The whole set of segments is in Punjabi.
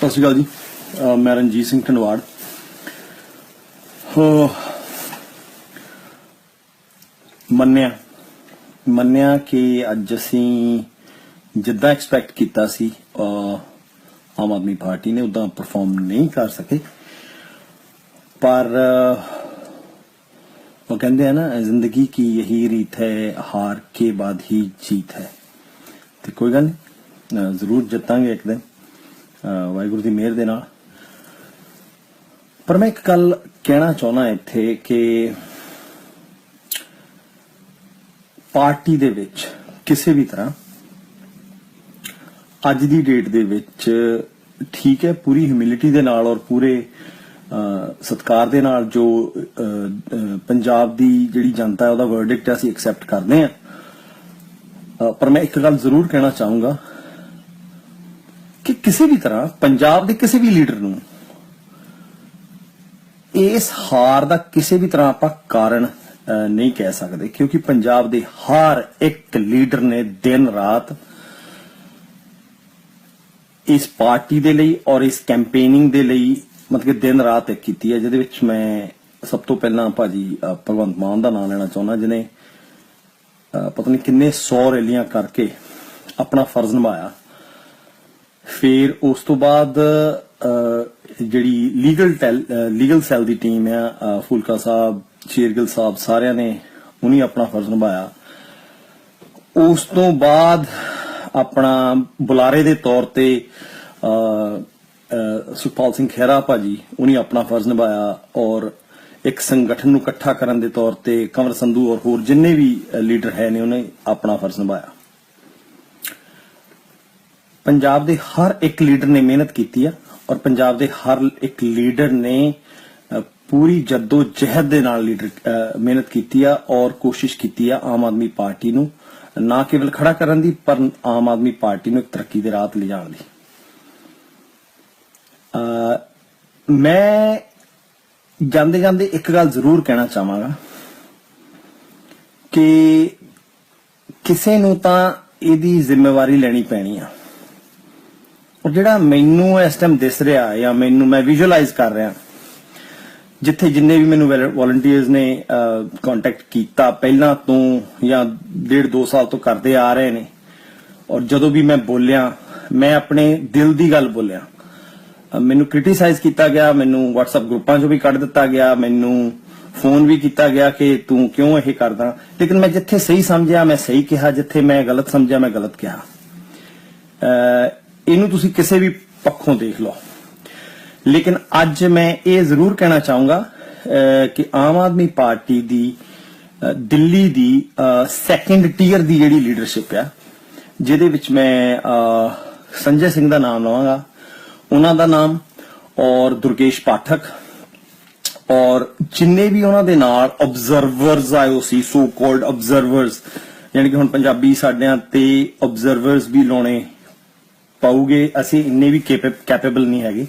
ਸਤਿ ਸ਼੍ਰੀ ਅਕਾਲ ਜੀ। ਮੈਂ ਰਣਜੀਤ ਸਿੰਘ ਢੰਡਵਾੜ। ਹੋ, ਮੰਨਿਆ ਮੰਨਿਆ ਕਿ ਅੱਜ ਅਸੀਂ ਜਿੱਦਾਂ ਐਕਸਪੈਕਟ ਕੀਤਾ ਸੀ ਆਮ ਆਦਮੀ ਪਾਰਟੀ ਨੇ ਉਦਾਂ ਪਰਫਾਰਮ ਨਹੀਂ ਕਰ ਸਕੇ। ਪਰ ਉਹ ਕਹਿੰਦੇ ਆ ਨਾ, ਜ਼ਿੰਦਗੀ ਕੀ ਯਹੀ ਰੀਤ ਹੈ, ਹਾਰ ਕੇ ਬਾਅਦ ਹੀ ਜੀਤ ਹੈ। ਤੇ ਕੋਈ ਗੱਲ ਨਹੀਂ ਜ਼ਰੂਰ ਜਿੱਤਾਂਗੇ ਇੱਕ ਦਿਨ। ਵਾਹਿਗੁਰੂ ਦੀ ਮਿਹਰ ਦੇ ਨਾਲ। ਪਰ ਮੈਂ ਇੱਕ ਗੱਲ ਕਹਿਣਾ ਚਾਹੁੰਦਾ ਇੱਥੇ ਕਿ ਪਾਰਟੀ ਦੇ ਵਿੱਚ ਕਿਸੇ ਵੀ ਤਰ੍ਹਾਂ ਅੱਜ ਦੀ ਡੇਟ ਦੇ ਵਿੱਚ ਠੀਕ ਹੈ ਪੂਰੀ ਹਿਊਮਿਲਿਟੀ ਦੇ ਨਾਲ ਔਰ ਪੂਰੇ ਅਹ, ਸਤਿਕਾਰ ਦੇ ਨਾਲ ਜੋ ਪੰਜਾਬ ਦੀ ਜਿਹੜੀ ਜਨਤਾ ਹੈ ਉਹਦਾ ਵਰਡਿਕਟ ਅਸੀਂ ਐਕਸੈਪਟ ਕਰਦੇ ਹਾਂ। ਪਰ ਮੈਂ ਇੱਕ ਗੱਲ ਜ਼ਰੂਰ ਕਹਿਣਾ ਚਾਹੂੰਗਾ ਕਿਸੇ ਵੀ ਤਰ੍ਹਾਂ, ਪੰਜਾਬ ਦੇ ਕਿਸੇ ਵੀ ਲੀਡਰ ਨੂੰ, ਇਸ ਹਾਰ ਦਾ ਕਿਸੇ ਵੀ ਤਰ੍ਹਾਂ ਆਪਾਂ ਕਾਰਨ ਨਹੀਂ ਕਹਿ ਸਕਦੇ, ਕਿਉਂਕਿ ਪੰਜਾਬ ਦੇ ਹਰ ਇੱਕ ਲੀਡਰ ਨੇ ਦਿਨ ਰਾਤ ਇਸ ਪਾਰਟੀ ਦੇ ਲਈ ਔਰ ਇਸ ਕੈਂਪੇਨਿੰਗ ਦੇ ਲਈ, ਮਤਲਬ ਕਿ ਦਿਨ ਰਾਤ ਇੱਕ ਕੀਤੀ ਹੈ, ਜਿਹਦੇ ਵਿੱਚ ਮੈਂ ਸਭ ਤੋਂ ਪਹਿਲਾਂ ਭਾਜੀ ਭਗਵੰਤ ਮਾਨ ਦਾ ਨਾਮ ਲੈਣਾ ਚਾਹੁੰਦਾ ਜਿਨੇ ਪਤਾ ਨਹੀਂ ਕਿੰਨੇ 100 ਰੈਲੀਆਂ ਕਰਕੇ ਆਪਣਾ ਫਰਜ਼ ਨਿਭਾਇਆ। ਫਿਰ ਉਸ ਤੋਂ ਬਾਅਦ ਜਿਹੜੀ ਲੀਗਲ ਲੀਗਲ ਸੈੱਲ ਦੀ ਟੀਮ ਆ ਅਹ, ਫੁਲਕਾ ਸਾਹਿਬ ਸ਼ੇਰਗਿਲ ਸਾਹਿਬ ਸਾਰਿਆਂ ਨੇ ਉਹਨੇ ਆਪਣਾ ਫਰਜ਼ ਨਿਭਾਇਆ। ਉਸ ਤੋਂ ਬਾਅਦ ਆਪਣਾ ਬੁਲਾਰੇ ਦੇ ਤੌਰ ਤੇ ਸੁਖਪਾਲ ਸਿੰਘ ਖਹਿਰਾ ਭਾਜੀ ਉਹਨੇ ਆਪਣਾ ਫਰਜ਼ ਨਿਭਾਇਆ ਔਰ ਇੱਕ ਸੰਗਠਨ ਨੂੰ ਇਕੱਠਾ ਕਰਨ ਦੇ ਤੌਰ ਤੇ ਕੰਵਰ ਸੰਧੂ ਔਰ ਹੋਰ ਜਿੰਨੇ ਵੀ ਲੀਡਰ ਹੈ ਨੇ ਉਹਨੇ ਆਪਣਾ ਫਰਜ਼ ਨਿਭਾਇਆ। ਪੰਜਾਬ ਦੇ ਹਰ ਇੱਕ ਲੀਡਰ ਨੇ ਮਿਹਨਤ ਕੀਤੀ ਆ ਔਰ ਪੰਜਾਬ ਦੇ ਹਰ ਇੱਕ ਲੀਡਰ ਨੇ ਪੂਰੀ ਜੱਦੋ ਜਹਿਦ ਦੇ ਨਾਲ ਲੀਡਰ ਮਿਹਨਤ ਕੀਤੀ ਆ ਔਰ ਕੋਸ਼ਿਸ਼ ਕੀਤੀ ਆ ਆਮ ਆਦਮੀ ਪਾਰਟੀ ਨੂੰ ਨਾ ਕੇਵਲ ਖੜਾ ਕਰਨ ਦੀ ਪਰ ਆਮ ਆਦਮੀ ਪਾਰਟੀ ਨੂੰ ਤਰੱਕੀ ਦੇ ਰਾਹ ਤੇ ਲਿਜਾਣ ਦੀ। ਅ, ਮੈਂ ਜਾਂਦੇ ਜਾਂਦੇ ਇੱਕ ਗੱਲ ਜ਼ਰੂਰ ਕਹਿਣਾ ਚਾਹਾਂਗਾ ਕਿ ਕਿਸੇ ਨੂੰ ਤਾਂ ਇਹਦੀ ਜ਼ਿੰਮੇਵਾਰੀ ਲੈਣੀ ਪੈਣੀ ਆ। ਉਹ ਜਿਹੜਾ ਮੈਨੂੰ ਇਸ ਟਾਈਮ ਦਿਸ ਰਿਹਾ ਜਾਂ ਮੈਨੂੰ ਮੈਂ ਵਿਜ਼ੂਅਲਾਈਜ਼ ਕਰ ਰਿਹਾ, ਜਿੱਥੇ ਜਿੰਨੇ ਵੀ ਮੈਨੂੰ ਵੋਲੰਟੀਅਰਸ ਨੇ ਕੰਟੈਕਟ ਕੀਤਾ ਪਹਿਲਾਂ ਤੋਂ ਜਾਂ ਡੇਢ ਦੋ ਸਾਲ ਤੋਂ ਕਰਦੇ ਆ ਰਹੇ ਨੇ, ਔਰ ਜਦੋਂ ਵੀ ਮੈਂ ਬੋਲਿਆ, ਮੈਂ ਆਪਣੇ ਦਿਲ ਦੀ ਗੱਲ ਬੋਲਿਆ। ਮੈਨੂੰ ਕ੍ਰਿਟਿਸਾਈਜ਼ ਕੀਤਾ ਗਿਆ, ਮੈਨੂੰ WhatsApp ਗਰੁੱਪਾਂ 'ਚੋਂ ਵੀ ਕੱਢ ਦਿੱਤਾ ਗਿਆ, ਮੈਨੂੰ ਫੋਨ ਵੀ ਕੀਤਾ ਗਿਆ ਕਿ ਤੂੰ ਕਿਉਂ ਇਹ ਕਰਦਾ। ਲੇਕਿਨ ਮੈਂ ਜਿੱਥੇ ਸਹੀ ਸਮਝਿਆ, ਮੈਂ ਸਹੀ ਕਿਹਾ, ਜਿੱਥੇ ਮੈਂ ਗਲਤ ਸਮਝਿਆ, ਮੈਂ ਗਲਤ ਕਿਹਾ। ਇਹਨੂੰ ਤੁਸੀਂ ਕਿਸੇ ਵੀ ਪੱਖੋਂ ਦੇਖ ਲਓ। ਲੇਕਿਨ ਅੱਜ ਮੈਂ ਇਹ ਜ਼ਰੂਰ ਕਹਿਣਾ ਚਾਹੂੰਗਾ ਕਿ ਆਮ ਆਦਮੀ ਪਾਰਟੀ ਦੀ ਦਿੱਲੀ ਦੀ ਸੈਕੰਡ ਟੀਅਰ ਦੀ ਜਿਹੜੀ ਲੀਡਰਸ਼ਿਪ ਆ, ਜਿਹਦੇ ਵਿੱਚ ਮੈਂ ਸੰਜੇ ਸਿੰਘ ਦਾ ਨਾਮ ਲਵਾਂਗਾ, ਉਹਨਾਂ ਦਾ ਨਾਮ ਔਰ ਦੁਰਗੇਸ਼ ਪਾਠਕ ਔਰ ਜਿੰਨੇ ਵੀ ਉਹਨਾਂ ਦੇ ਨਾਲ ਆਬਜ਼ਰਵਰਸ ਆਏ ਹੋ ਸੀ ਸੋ ਕਾਲਡ ਆਬਜ਼ਰਵਰਸ ਯਾਨੀ ਕਿ ਹੁਣ ਪੰਜਾਬੀ ਸਾਡਿਆਂ ਤੇ ਆਬਜ਼ਰਵਰਸ ਵੀ ਲਾਉਣੇ ਪਾਉਗੇ, ਅਸੀਂ ਇੰਨੇ ਵੀ ਕੈਪੇਬਲ ਨਹੀਂ ਹੈਗੇ।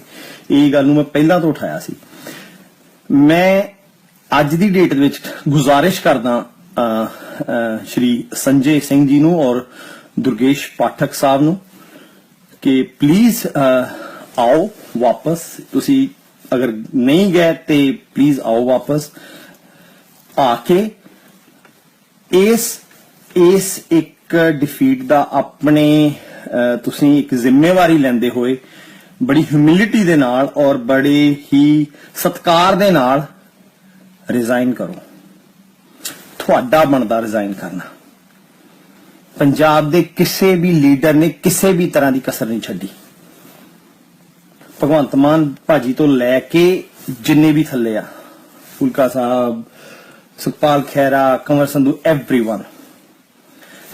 ਇਹ ਗੱਲ ਨੂੰ ਮੈਂ ਪਹਿਲਾਂ ਤੋਂ ਉਠਾਇਆ ਸੀ। ਮੈਂ ਅੱਜ ਦੀ ਡੇਟ ਦੇ ਵਿੱਚ ਗੁਜ਼ਾਰਿਸ਼ ਕਰਦਾ ਸ਼੍ਰੀ ਸੰਜੇ ਸਿੰਘ ਜੀ ਨੂੰ ਔਰ ਦੁਰਗੇਸ਼ ਪਾਠਕ ਸਾਹਿਬ ਨੂੰ ਕਿ ਪਲੀਜ਼ ਆਓ ਵਾਪਸ। ਤੁਸੀਂ ਅਗਰ ਨਹੀਂ ਗਏ ਤੇ ਪਲੀਜ਼ ਆਓ ਵਾਪਸ। ਆ ਕੇ ਇਸ ਇਸ ਇੱਕ ਡਿਫੀਟ ਦਾ ਆਪਣੇ ਤੁਸੀਂ ਇੱਕ ਜ਼ਿੰਮੇਵਾਰੀ ਲੈਂਦੇ ਹੋਏ ਬੜੀ ਹਿਊਮਿਲਿਟੀ ਦੇ ਨਾਲ ਔਰ ਬੜੇ ਹੀ ਸਤਕਾਰ ਦੇ ਨਾਲ ਰਿਜ਼ਾਈਨ ਕਰੋ ਤੁਹਾਡਾ ਬਣਦਾ ਰਿਜ਼ਾਈਨ ਕਰਨਾ ਪੰਜਾਬ ਦੇ ਕਿਸੇ ਵੀ ਲੀਡਰ ਨੇ ਕਿਸੇ ਵੀ ਤਰ੍ਹਾਂ ਦੀ ਕਸਰ ਨਹੀਂ ਛੱਡੀ ਭਗਵੰਤ ਮਾਨ ਭਾਜੀ ਤੋਂ ਲੈ ਕੇ ਜਿੰਨੇ ਵੀ ਥੱਲੇ ਆ ਫੁਲਕਾ ਸਾਹਿਬ ਸੁਖਪਾਲ ਖਹਿਰਾ ਕੰਵਰ ਸੰਧੂ एवरीवन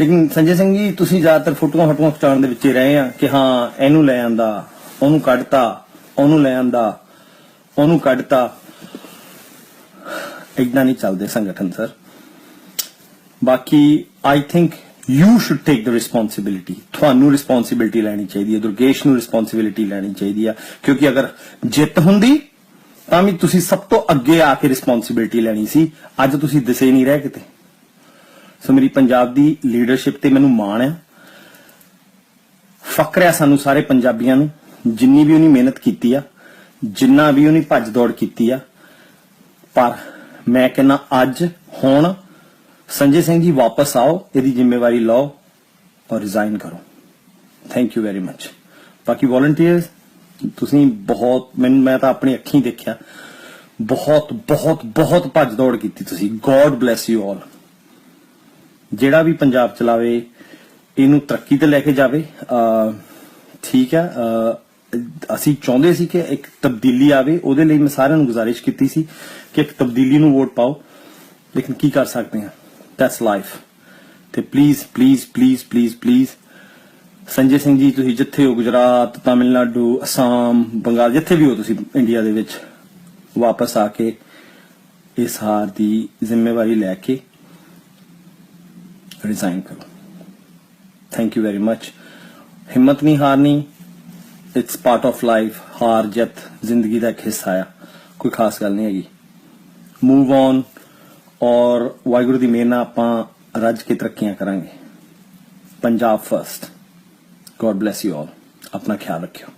ਲੇਕਿਨ ਸੰਜੇ ਸਿੰਘ ਜੀ, ਤੁਸੀਂ ਜ਼ਿਆਦਾਤਰ ਫੋਟੋਆਂ ਫੋਟੋਆਂ ਖਿਚਾਉਣ ਦੇ ਵਿੱਚ ਹੀ ਰਹੇ ਆ ਕਿ ਹਾਂ, ਇਹਨੂੰ ਲੈ ਆਂਦਾ, ਉਹਨੂੰ ਕੱਢਤਾ, ਉਹਨੂੰ ਲੈ ਆਂਦਾ, ਉਹਨੂੰ ਕੱਢਤਾ। ਇਦਾਂ ਨਹੀਂ ਚੱਲਦੇ ਸੰਗਠਨ, ਸਰ। ਬਾਕੀ I think you should take the responsibility ਤੁਹਾਨੂੰ ਰਿਸਪੌਂਸਿਬਿਲਿਟੀ ਲੈਣੀ ਚਾਹੀਦੀ ਹੈ, ਦੁਰਗੇਸ਼ ਨੂੰ ਰਿਸਪੌਂਸਿਬਿਲਿਟੀ ਲੈਣੀ ਚਾਹੀਦੀ ਹੈ ਕਿਉਂਕਿ ਅਗਰ ਜਿੱਤ ਹੁੰਦੀ, ਤਾਂ ਵੀ ਤੁਸੀਂ ਸਭ ਤੋਂ ਅੱਗੇ ਆ ਕੇ ਰਿਸਪੌਂਸਿਬਿਲਿਟੀ ਲੈਣੀ ਸੀ। ਅੱਜ ਤੁਸੀਂ ਦਿਸੇ ਨਹੀਂ ਰਹੇ ਕਿਤੇ। ਸੋ ਮੇਰੀ ਪੰਜਾਬ ਦੀ ਲੀਡਰਸ਼ਿਪ ਤੇ ਮੈਨੂੰ ਮਾਣ ਹੈ। ਫਕਰ ਹੈ ਸਾਨੂੰ ਸਾਰੇ ਪੰਜਾਬੀਆਂ ਨੂੰ, ਜਿੰਨੀ ਵੀ ਉਹਨੇ ਮਿਹਨਤ ਕੀਤੀ ਆ, ਜਿੰਨਾ ਵੀ ਉਹਨੇ ਭੱਜ ਦੌੜ ਕੀਤੀ ਆ। ਪਰ ਮੈਂ ਕਹਿੰਦਾ, ਅੱਜ, ਹੁਣ, ਸੰਜੇ ਸਿੰਘ ਜੀ ਵਾਪਸ ਆਓ, ਇਹਦੀ ਜ਼ਿੰਮੇਵਾਰੀ ਲਓ ਔਰ ਰਿਜ਼ਾਈਨ ਕਰੋ। ਥੈਂਕ ਯੂ ਵੈਰੀ ਮੱਚ ਬਾਕੀ ਵੋਲੰਟੀਅਰਸ ਤੁਸੀਂ ਬਹੁਤ ਮੈਨੂੰ ਮੈਂ ਤਾਂ ਆਪਣੀ ਅੱਖੀਂ ਦੇਖਿਆ। ਬਹੁਤ ਬਹੁਤ ਬਹੁਤ ਭੱਜ ਦੌੜ ਕੀਤੀ ਤੁਸੀਂ। ਗੋਡ ਬlesਸ ਯੂ ਆਲ ਜਿਹੜਾ ਵੀ ਪੰਜਾਬ ਚਲਾਵੇ, ਇਹਨੂੰ ਤਰੱਕੀ ਤੇ ਲੈ ਕੇ ਜਾਵੇ ਠੀਕ ਹੈ ਅਸੀਂ ਚਾਹੁੰਦੇ ਸੀ ਕਿ ਇੱਕ ਤਬਦੀਲੀ ਆਵੇ, ਉਹਦੇ ਲਈ ਮੈਂ ਸਾਰਿਆਂ ਨੂੰ ਗੁਜ਼ਾਰਿਸ਼ ਕੀਤੀ ਸੀ ਕਿ ਇੱਕ ਤਬਦੀਲੀ ਨੂੰ ਵੋਟ ਪਾਓ, ਲੇਕਿਨ ਕੀ ਕਰ ਸਕਦੇ ਹਾਂ? ਦੈਟਸ ਲਾਈਫ ਤੇ please please please please please Sanjay Singh ji, ਤੁਸੀਂ ਜਿੱਥੇ ਹੋ, ਗੁਜਰਾਤ, ਤਾਮਿਲਨਾਡੂ, ਅਸਾਮ, ਬੰਗਾਲ, ਜਿੱਥੇ ਵੀ ਹੋ ਤੁਸੀਂ ਇੰਡੀਆ ਦੇ ਵਿੱਚ, ਵਾਪਸ ਆ ਕੇ ਇਸ ਹਾਰ ਦੀ ਜ਼ਿੰਮੇਵਾਰੀ ਲੈ ਕੇ ਰਿਜ਼ਾਈਨ ਕਰੋ ਥੈਂਕ ਯੂ ਵੈਰੀ ਮੱਚ ਹਿੰਮਤ ਨਹੀਂ ਹਾਰਨੀ ਇਟਸ ਪਾਰਟ ਆਫ ਲਾਈਫ ਹਾਰ ਜਿੱਤ ਜ਼ਿੰਦਗੀ ਦਾ ਇੱਕ ਹਿੱਸਾ ਆ ਕੋਈ ਖਾਸ ਗੱਲ ਨਹੀਂ ਹੈਗੀ ਮੂਵ ਔਨ ਔਰ ਵਾਹਿਗੁਰੂ ਦੀ ਮਿਹਰ ਨਾਲ ਆਪਾਂ ਰੱਜ ਕੇ ਤਰੱਕੀਆਂ ਕਰਾਂਗੇ Punjab first God bless you all ਆਪਣਾ ਖਿਆਲ ਰੱਖਿਓ